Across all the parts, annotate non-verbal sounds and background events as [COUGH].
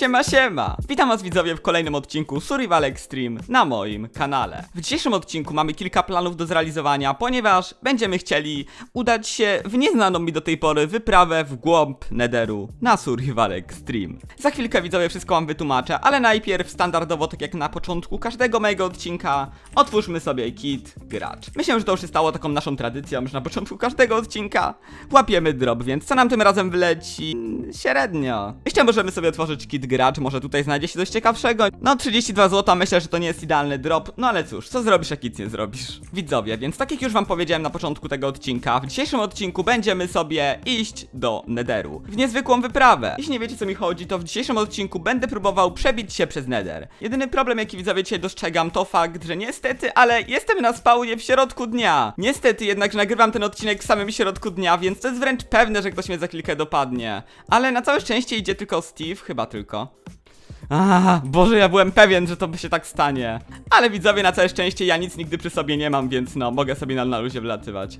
Siema, siema! Witam was widzowie w kolejnym odcinku Survival Extreme na moim kanale. W dzisiejszym odcinku mamy kilka planów do zrealizowania, ponieważ będziemy chcieli udać się w nieznaną mi do tej pory wyprawę w głąb Netheru na Survival Extreme. Za chwilkę widzowie wszystko wam wytłumaczę, ale najpierw standardowo, tak jak na początku każdego mojego odcinka, otwórzmy sobie kit gracz. Myślę, że to już się stało taką naszą tradycją, że na początku każdego odcinka łapiemy drop, więc co nam tym razem wyleci? Średnio. Jeszcze możemy sobie otworzyć kit gracz, może tutaj znajdzie się coś ciekawszego. No 32 zł, myślę, że to nie jest idealny drop, no ale cóż, co zrobisz jak nic nie zrobisz? Widzowie, więc tak jak już wam powiedziałem na początku tego odcinka, w dzisiejszym odcinku będziemy sobie iść do Netheru. W niezwykłą wyprawę. Jeśli nie wiecie co mi chodzi, to w dzisiejszym odcinku będę próbował przebić się przez Nether. Jedyny problem jaki widzowie dzisiaj dostrzegam to fakt, że niestety, ale jestem na spawnie w środku dnia. Niestety jednak, że nagrywam ten odcinek w samym środku dnia, więc to jest wręcz pewne, że ktoś mnie za chwilkę dopadnie. Ale na całe szczęście idzie tylko Steve, chyba tylko. A, Boże, ja byłem pewien, że to by się tak stanie. Ale widzowie, na całe szczęście ja nic nigdy przy sobie nie mam, więc no, mogę sobie na, na luzie wlatywać.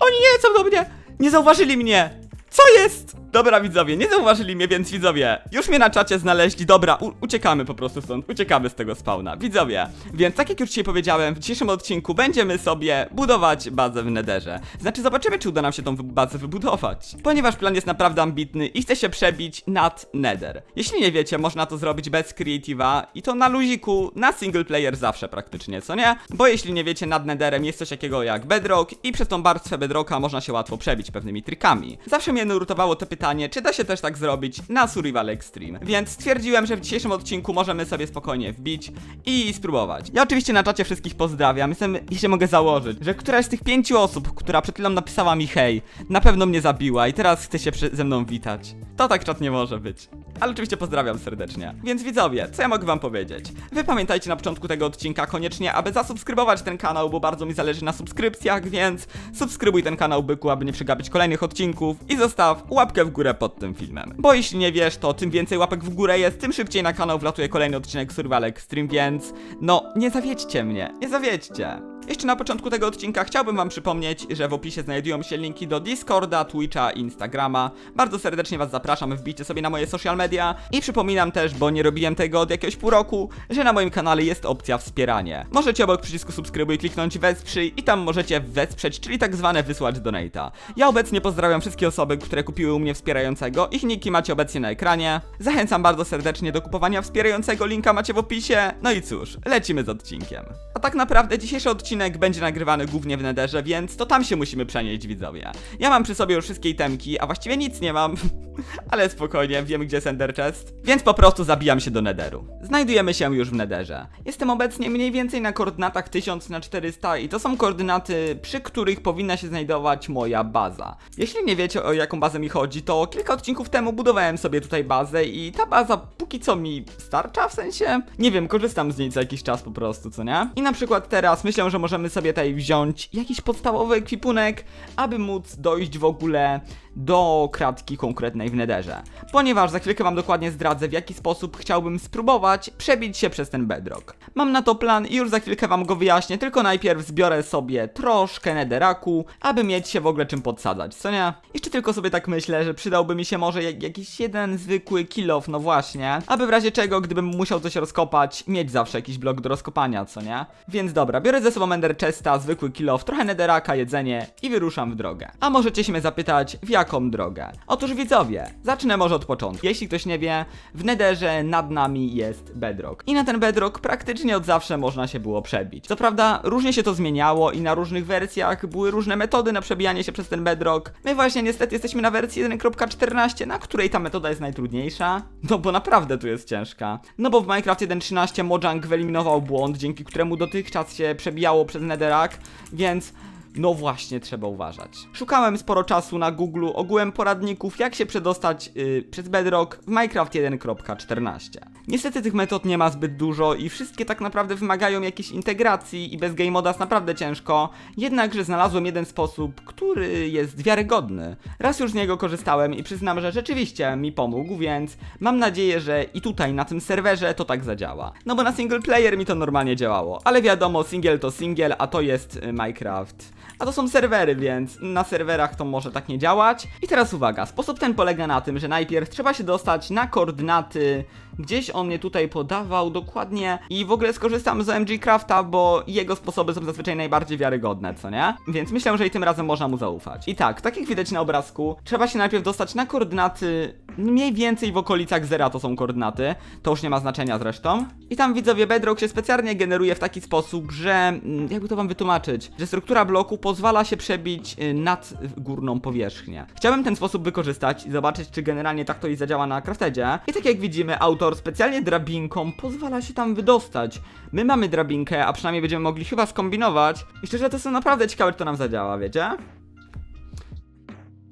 Oni nie chcą do mnie! Nie zauważyli mnie! Co jest? Dobra widzowie, nie zauważyli mnie, więc widzowie, już mnie na czacie znaleźli, dobra, uciekamy po prostu stąd, uciekamy z tego spawna, widzowie. Więc tak jak już dzisiaj powiedziałem, w dzisiejszym odcinku będziemy sobie budować bazę w Netherze. Znaczy zobaczymy, czy uda nam się tą bazę wybudować. Ponieważ plan jest naprawdę ambitny i chce się przebić nad Nether. Jeśli nie wiecie, można to zrobić bez Creative'a i to na luziku, na single player zawsze praktycznie, co nie? Bo jeśli nie wiecie, nad Netherem jest coś takiego jak Bedrock i przez tą warstwę Bedrocka można się łatwo przebić pewnymi trikami. Zawsze mnie nurtowało to pytanie, czy da się też tak zrobić na Survival Extreme. Więc stwierdziłem, że w dzisiejszym odcinku możemy sobie spokojnie wbić i spróbować. Ja oczywiście na czacie wszystkich pozdrawiam. Jestem, i się mogę założyć, że któraś z tych pięciu osób, która przed chwilą napisała mi hej, na pewno mnie zabiła i teraz chce się ze mną witać. To tak czat nie może być. Ale oczywiście pozdrawiam serdecznie. Więc widzowie, co ja mogę wam powiedzieć? Wy pamiętajcie na początku tego odcinka koniecznie, aby zasubskrybować ten kanał, bo bardzo mi zależy na subskrypcjach, więc subskrybuj ten kanał byku, aby nie przegapić kolejnych odcinków i zostaw łapkę w górę pod tym filmem. Bo jeśli nie wiesz, to tym więcej łapek w górę jest, tym szybciej na kanał wlatuje kolejny odcinek Survival Extreme, więc no, nie zawiedźcie mnie, nie zawiedźcie. Jeszcze na początku tego odcinka chciałbym wam przypomnieć, że w opisie znajdują się linki do Discorda, Twitcha i Instagrama. Bardzo serdecznie was zapraszam, wbijcie sobie na moje social media i przypominam też, bo nie robiłem tego od jakiegoś pół roku, że na moim kanale jest opcja wspieranie. Możecie obok przycisku subskrybuj kliknąć wesprzyj i tam możecie wesprzeć, czyli tak zwane wysłać donata. Ja obecnie pozdrawiam wszystkie osoby, które kupiły u mnie wspierającego, ich niki macie obecnie na ekranie. Zachęcam bardzo serdecznie do kupowania wspierającego, linka macie w opisie. No i cóż, lecimy z odcinkiem. A tak naprawdę dzisiejszy odcinek będzie nagrywany głównie w Netherze, więc to tam się musimy przenieść widzowie. Ja mam przy sobie już wszystkie itemki, a właściwie nic nie mam, [LAUGHS] ale spokojnie, wiem gdzie jest Ender Chest, więc po prostu zabijam się do Netheru. Znajdujemy się już w Netherze. Jestem obecnie mniej więcej na koordynatach 1000 na 400 i to są koordynaty, przy których powinna się znajdować moja baza. Jeśli nie wiecie o jaką bazę mi chodzi, to kilka odcinków temu budowałem sobie tutaj bazę i ta baza póki co mi starcza, w sensie, nie wiem, korzystam z niej co jakiś czas po prostu, co nie? I na przykład teraz myślę, że możemy sobie tutaj wziąć jakiś podstawowy ekwipunek, aby móc dojść w ogóle do kratki konkretnej w Netherze. Ponieważ za chwilkę wam dokładnie zdradzę, w jaki sposób chciałbym spróbować przebić się przez ten bedrock. Mam na to plan i już za chwilkę wam go wyjaśnię, tylko najpierw zbiorę sobie troszkę netheraku, aby mieć się w ogóle czym podsadzać, co nie? Jeszcze tylko sobie tak myślę, że przydałby mi się może jak, jakiś jeden zwykły kilof, no właśnie, aby w razie czego, gdybym musiał coś rozkopać, mieć zawsze jakiś blok do rozkopania, co nie? Więc dobra, biorę ze sobą ender chesta, zwykły kilof, trochę netheraka, jedzenie i wyruszam w drogę. A możecie się mnie zapytać, w jaką drogę? Otóż widzowie, zacznę może od początku. Jeśli ktoś nie wie, w netherze nad nami jest bedrock. I na ten bedrock praktycznie od zawsze można się było przebić. Co prawda, różnie się to zmieniało i na różnych wersjach były różne metody na przebijanie się przez ten bedrock. My właśnie niestety jesteśmy na wersji 1.14, na której ta metoda jest najtrudniejsza. No bo naprawdę tu jest ciężka. No bo w Minecraft 1.13 Mojang wyeliminował błąd, dzięki któremu dotychczas się przebijało przez netherrack, więc no właśnie, trzeba uważać. Szukałem sporo czasu na Google ogółem poradników, jak się przedostać yy, przez Bedrock w Minecraft 1.14. Niestety tych metod nie ma zbyt dużo i wszystkie tak naprawdę wymagają jakiejś integracji i bez game moda jest naprawdę ciężko, jednakże znalazłem jeden sposób, który jest wiarygodny. Raz już z niego korzystałem i przyznam, że rzeczywiście mi pomógł, więc mam nadzieję, że i tutaj na tym serwerze to tak zadziała. No bo na single player mi to normalnie działało, ale wiadomo, single to single, a to jest y, Minecraft. A to są serwery, więc na serwerach to może tak nie działać. I teraz uwaga, sposób ten polega na tym, że najpierw trzeba się dostać na koordynaty Gdzieś on mnie tutaj podawał dokładnie i w ogóle skorzystam z OMG Crafta, bo jego sposoby są zazwyczaj najbardziej wiarygodne, co nie? Więc myślę, że i tym razem można mu zaufać. I tak, tak jak widać na obrazku, trzeba się najpierw dostać na koordynaty mniej więcej w okolicach zera to są koordynaty, to już nie ma znaczenia zresztą. I tam widzowie Bedrock się specjalnie generuje w taki sposób, że mm, jakby to wam wytłumaczyć, że struktura bloku pozwala się przebić y, nad górną powierzchnię. Chciałbym ten sposób wykorzystać i zobaczyć, czy generalnie tak to i zadziała na Craftedzie. I tak jak widzimy, autor specjalnie drabinką pozwala się tam wydostać. My mamy drabinkę, a przynajmniej będziemy mogli chyba skombinować. I szczerze, to są naprawdę ciekawe, czy to nam zadziała, wiecie?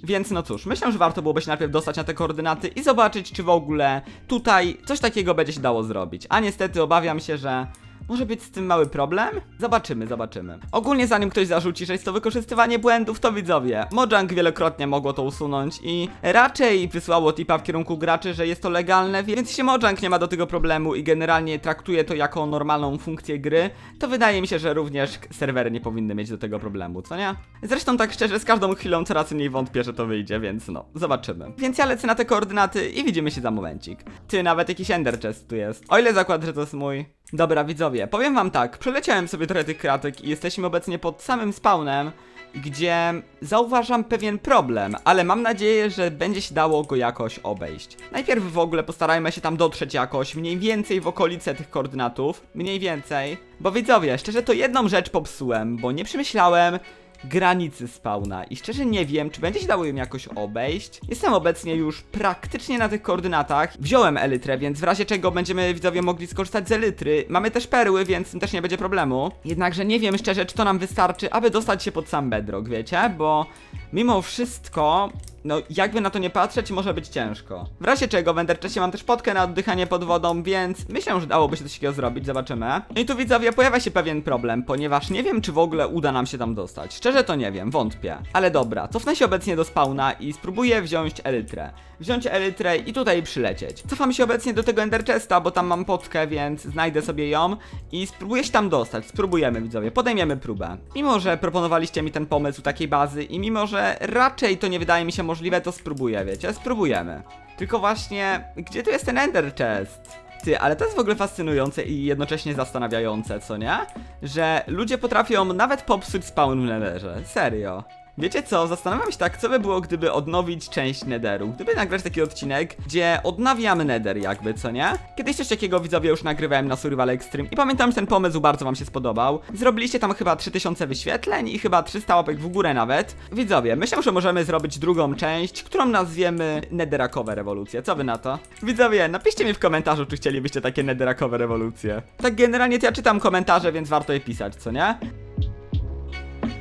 Więc no cóż, myślę, że warto byłoby się najpierw dostać na te koordynaty i zobaczyć, czy w ogóle tutaj coś takiego będzie się dało zrobić. A niestety obawiam się, że może być z tym mały problem? Zobaczymy, zobaczymy. Ogólnie zanim ktoś zarzuci, że jest to wykorzystywanie błędów, to widzowie, Mojang wielokrotnie mogło to usunąć i raczej wysłało tipa w kierunku graczy, że jest to legalne, więc jeśli Mojang nie ma do tego problemu i generalnie traktuje to jako normalną funkcję gry, to wydaje mi się, że również serwery nie powinny mieć do tego problemu, co nie? Zresztą tak szczerze, z każdą chwilą coraz mniej wątpię, że to wyjdzie, więc no, zobaczymy. Więc ja lecę na te koordynaty i widzimy się za momencik. Ty, nawet jakiś ender chest tu jest. O ile zakład, że to jest mój. Dobra, widzowie, powiem wam tak, przeleciałem sobie trochę tych kratek i jesteśmy obecnie pod samym spawnem, gdzie zauważam pewien problem, ale mam nadzieję, że będzie się dało go jakoś obejść. Najpierw w ogóle postarajmy się tam dotrzeć jakoś, mniej więcej w okolice tych koordynatów, mniej więcej. Bo widzowie, szczerze to jedną rzecz popsułem, bo nie przemyślałem granicy spawna i szczerze nie wiem, czy będzie się dało ją jakoś obejść. Jestem obecnie już praktycznie na tych koordynatach. Wziąłem elytrę, więc w razie czego będziemy widzowie mogli skorzystać z elitry. Mamy też perły, więc też nie będzie problemu. Jednakże nie wiem szczerze, czy to nam wystarczy, aby dostać się pod sam bedrock, wiecie? Bo mimo wszystko no, jakby na to nie patrzeć, może być ciężko. W razie czego w Enderchessie mam też potkę na oddychanie pod wodą, więc myślę, że dałoby się coś takiego zrobić, zobaczymy. No i tu widzowie, pojawia się pewien problem, ponieważ nie wiem, czy w ogóle uda nam się tam dostać. Szczerze to nie wiem, wątpię. Ale dobra, cofnę się obecnie do spawna i spróbuję wziąć elytrę. Wziąć elytrę i tutaj przylecieć. Cofam się obecnie do tego Enderchesta, bo tam mam potkę, więc znajdę sobie ją i spróbuję się tam dostać. Spróbujemy, widzowie, podejmiemy próbę. Mimo, że proponowaliście mi ten pomysł takiej bazy i mimo, że raczej to nie wydaje mi się możliwe, to spróbuję, wiecie? Spróbujemy. Tylko właśnie, gdzie tu jest ten Ender Chest? Ty, ale to jest w ogóle fascynujące i jednocześnie zastanawiające, co nie? Że ludzie potrafią nawet popsuć spawn w Netherze. Serio. Wiecie co, zastanawiam się tak, co by było, gdyby odnowić część Netheru. Gdyby nagrać taki odcinek, gdzie odnawiamy Nether jakby, co nie? Kiedyś coś takiego widzowie już nagrywałem na Survival Extreme i pamiętam, że ten pomysł bardzo wam się spodobał. Zrobiliście tam chyba 3000 wyświetleń i chyba 300 łapek w górę nawet. Widzowie, myślę, że możemy zrobić drugą część, którą nazwiemy Netherakowe rewolucje. Co wy na to? Widzowie, napiszcie mi w komentarzu, czy chcielibyście takie Netherakowe rewolucje. Tak generalnie to ja czytam komentarze, więc warto je pisać, co nie?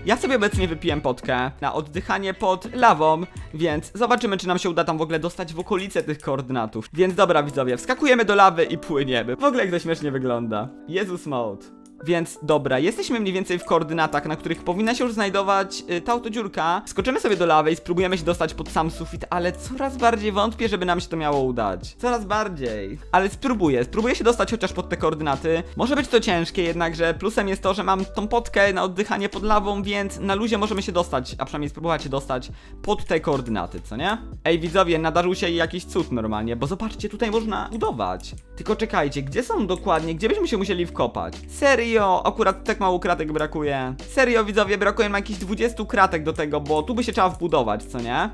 Ja sobie obecnie wypiłem potkę na oddychanie pod lawą, więc zobaczymy, czy nam się uda tam w ogóle dostać w okolice tych koordynatów. Więc dobra, widzowie, wskakujemy do lawy i płyniemy. W ogóle jak to śmiesznie wygląda. Jezus mode. Więc dobra, jesteśmy mniej więcej w koordynatach, na których powinna się już znajdować y, ta oto dziurka. Skoczymy sobie do lawy i spróbujemy się dostać pod sam sufit, ale coraz bardziej wątpię, żeby nam się to miało udać. Coraz bardziej. Ale spróbuję, spróbuję się dostać chociaż pod te koordynaty. Może być to ciężkie, jednakże plusem jest to, że mam tą potkę na oddychanie pod lawą, więc na luzie możemy się dostać, a przynajmniej spróbować się dostać pod te koordynaty, co nie? Ej, widzowie, nadarzył się jakiś cud normalnie, bo zobaczcie, tutaj można budować. Tylko czekajcie, gdzie są dokładnie, gdzie byśmy się musieli wkopać? Serio, akurat tak mało kratek brakuje. Serio, widzowie, brakuje nam jakichś 20 kratek do tego, bo tu by się trzeba wbudować, co nie?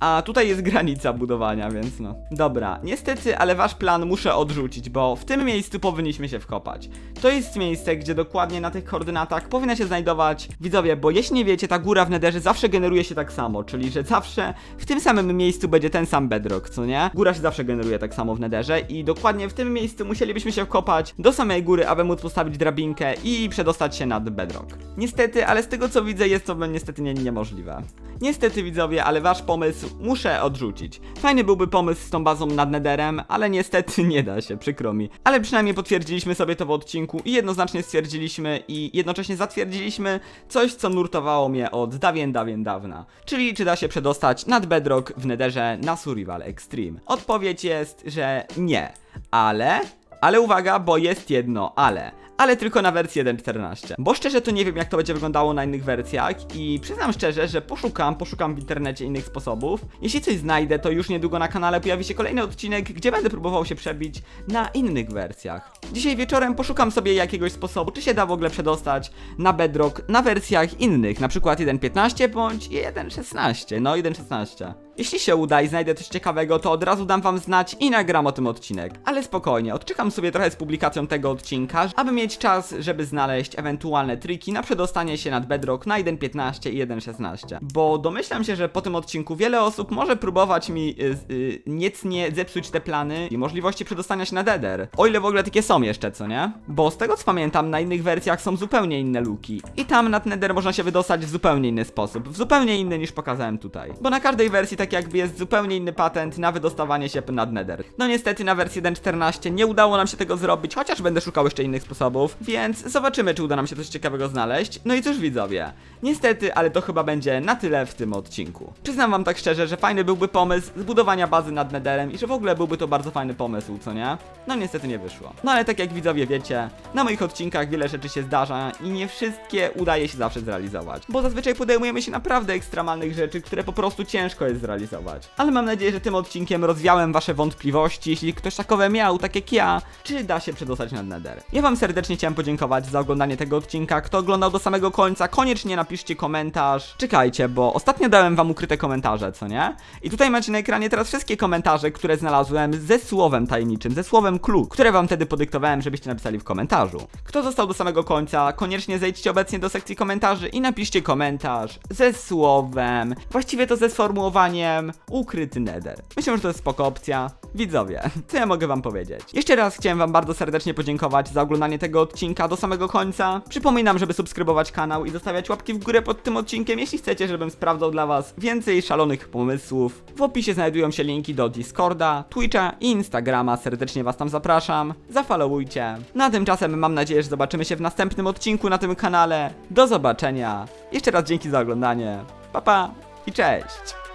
A tutaj jest granica budowania, więc no. Dobra, niestety, ale wasz plan muszę odrzucić, bo w tym miejscu powinniśmy się wkopać. To jest miejsce, gdzie dokładnie na tych koordynatach powinna się znajdować widzowie, bo jeśli nie wiecie, ta góra w nederze zawsze generuje się tak samo, czyli że zawsze w tym samym miejscu będzie ten sam bedrock, co nie? Góra się zawsze generuje tak samo w nederze i dokładnie w tym miejscu musielibyśmy się wkopać do samej góry, aby móc postawić drabinkę i przedostać się nad bedrock. Niestety, ale z tego co widzę, jest to niestety nie, niemożliwe. Niestety widzowie, ale wasz pomysł muszę odrzucić. Fajny byłby pomysł z tą bazą nad Netherem, ale niestety nie da się, przykro mi. Ale przynajmniej potwierdziliśmy sobie to w odcinku i jednoznacznie stwierdziliśmy i jednocześnie zatwierdziliśmy coś, co nurtowało mnie od dawien, dawien dawna. Czyli czy da się przedostać nad Bedrock w Netherze na Survival Extreme? Odpowiedź jest, że nie. Ale... Ale uwaga, bo jest jedno ale. Ale tylko na wersji 1.14. Bo szczerze to nie wiem jak to będzie wyglądało na innych wersjach i przyznam szczerze, że poszukam, poszukam w internecie innych sposobów. Jeśli coś znajdę, to już niedługo na kanale pojawi się kolejny odcinek, gdzie będę próbował się przebić na innych wersjach. Dzisiaj wieczorem poszukam sobie jakiegoś sposobu, czy się da w ogóle przedostać na Bedrock na wersjach innych, na przykład 1.15 bądź 1.16, no 1.16. Jeśli się uda i znajdę coś ciekawego, to od razu dam wam znać i nagram o tym odcinek. Ale spokojnie, odczekam sobie trochę z publikacją tego odcinka, aby mieć czas, żeby znaleźć ewentualne triki na przedostanie się nad Bedrock na 1.15 i 1.16. Bo domyślam się, że po tym odcinku wiele osób może próbować mi y, y, niecnie zepsuć te plany i możliwości przedostania się na Nether. O ile w ogóle takie są jeszcze, co nie? Bo z tego co pamiętam, na innych wersjach są zupełnie inne luki. I tam nad Nether można się wydostać w zupełnie inny sposób. W zupełnie inny niż pokazałem tutaj. Bo na każdej wersji tak jakby jest zupełnie inny patent na wydostawanie się nad Nether. No niestety na wersji 1.14 nie udało nam się tego zrobić, chociaż będę szukał jeszcze innych sposobów, więc zobaczymy czy uda nam się coś ciekawego znaleźć. No i cóż widzowie, niestety, ale to chyba będzie na tyle w tym odcinku. Przyznam wam tak szczerze, że fajny byłby pomysł zbudowania bazy nad Netherem i że w ogóle byłby to bardzo fajny pomysł, co nie? No niestety nie wyszło. No ale tak jak widzowie wiecie, na moich odcinkach wiele rzeczy się zdarza i nie wszystkie udaje się zawsze zrealizować. Bo zazwyczaj podejmujemy się naprawdę ekstremalnych rzeczy, które po prostu ciężko jest zrealizować. Ale mam nadzieję, że tym odcinkiem rozwiałem wasze wątpliwości, jeśli ktoś takowe miał, tak jak ja, czy da się przedostać nad Nether. Ja wam serdecznie chciałem podziękować za oglądanie tego odcinka. Kto oglądał do samego końca, koniecznie napiszcie komentarz. Czekajcie, bo ostatnio dałem wam ukryte komentarze, co nie? I tutaj macie na ekranie teraz wszystkie komentarze, które znalazłem ze słowem tajemniczym, ze słowem clue, które wam wtedy podyktowałem, żebyście napisali w komentarzu. Kto został do samego końca, koniecznie zejdźcie obecnie do sekcji komentarzy i napiszcie komentarz ze słowem, właściwie to ze sformułowaniem ukryty nether. Myślę, że to jest spoko opcja. Widzowie, co ja mogę wam powiedzieć? Jeszcze raz chciałem wam bardzo serdecznie podziękować za oglądanie tego odcinka do samego końca. Przypominam, żeby subskrybować kanał i zostawiać łapki w górę pod tym odcinkiem, jeśli chcecie, żebym sprawdzał dla was więcej szalonych pomysłów. W opisie znajdują się linki do Discorda, Twitcha i Instagrama. Serdecznie was tam zapraszam. Zafollowujcie. Na tymczasem mam nadzieję, że zobaczymy się w następnym odcinku na tym kanale. Do zobaczenia. Jeszcze raz dzięki za oglądanie. Pa pa i cześć.